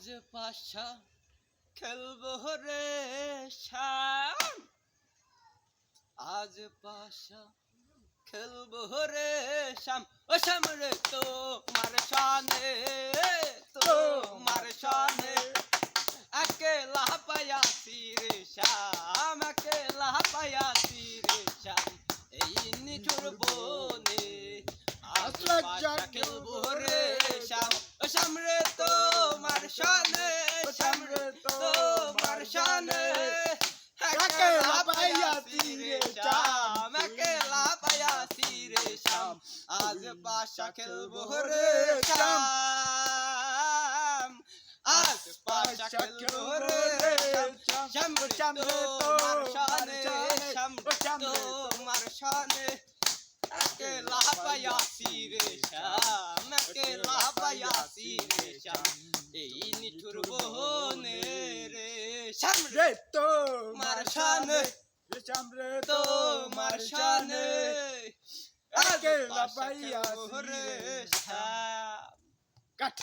আজ পাশা খেলবো রে শ্যাম আজ পাশা খেলবো রে শ্যাম ও শ্যাম রে তো মার শানে তো মার শানে अकेला পায়াছি রে শ্যাম अकेला পায়াছি রে শ্যাম এই নিঠুর বনে আজ পাশা খেলবো রে শানে সামরে তোমার শানে। একলা পাইয়াছি রে শ্যাম। একলা পাইয়াছি রে শ্যাম। আজ পাশা খেলব রে শ্যাম। আজ পাশা খেলব রে শ্যাম। শ্যাম। তোমার শানে শ্যাম তোমার শানে। একলা পাইয়াছি রে শ্যাম। একলা পাইয়াছি রে শ্যাম। নিঠুর বহনে রে সামনে তো মার সামনে সামনে তো মার সামনে আগে লাপাইয়া রে কাট।